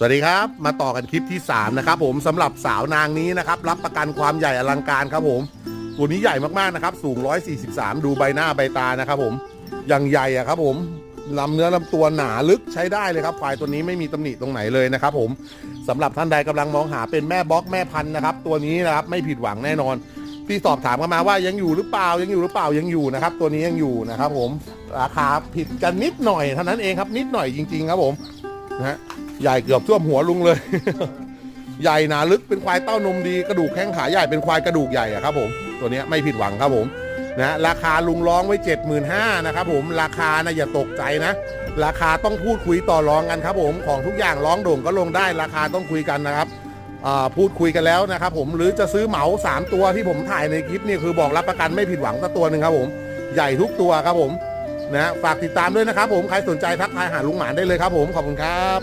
สวัสดีครับ มาต่อกันคลิปที่ 3 นะครับผมสำหรับสาวนางนี้นะครับ รับประกันความใหญ่อลังการครับผม ตัวนี้ใหญ่มากๆนะครับ สูง 143 ดูใบหน้าใบตานะครับผมอย่างใหญ่อะครับผมลำเนื้อลำตัวหนาลึกใช้ได้เลยครับควายตัวนี้ไม่มีตำหนิตรงไหนเลยนะครับผมสำหรับท่านใดกำลังมองหาเป็นแม่บล็อกแม่พันธุ์นะครับ ตัวนี้นะครับไม่ผิดหวังแน่นอน ที่สอบถามกันมาว่ายังอยู่หรือเปล่ายังอยู่หรือเปล่ายังอยู่นะครับ ตัวนี้ยังอยู่นะครับ ผมราคาผิดกันนิดหน่อยเท่านั้นเองครับนิดหน่อยจริง ๆ ครับผมนะฮะ ใหญ่เกือบท่วมหัวลุงเลย ใหญ่หนาลึกเป็นควายเต้านมดีกระดูกแข้งขาใหญ่เป็นควายกระดูกใหญ่อะครับผมตัวนี้ไม่ผิดหวังครับผมนะราคาลุงร้องไว้ 75,000นะครับผมราคานะอย่าตกใจนะ ราคาต้องพูดคุยต่อรองกันครับผมของทุกอย่างร้องโด่งก็ลงได้ราคาต้องคุยกันนะครับพูดคุยกันแล้วนะครับผมหรือจะซื้อเหมา 3 ตัวที่ผมถ่ายในคลิปนี่คือบอกรับประกันไม่ผิดหวังสักตัวหนึ่งครับผมใหญ่ทุกตัวครับผมนะฝากติดตามด้วยนะครับผมใครสนใจทักทายหาลุงหมานได้เลยครับผมขอบคุณครับ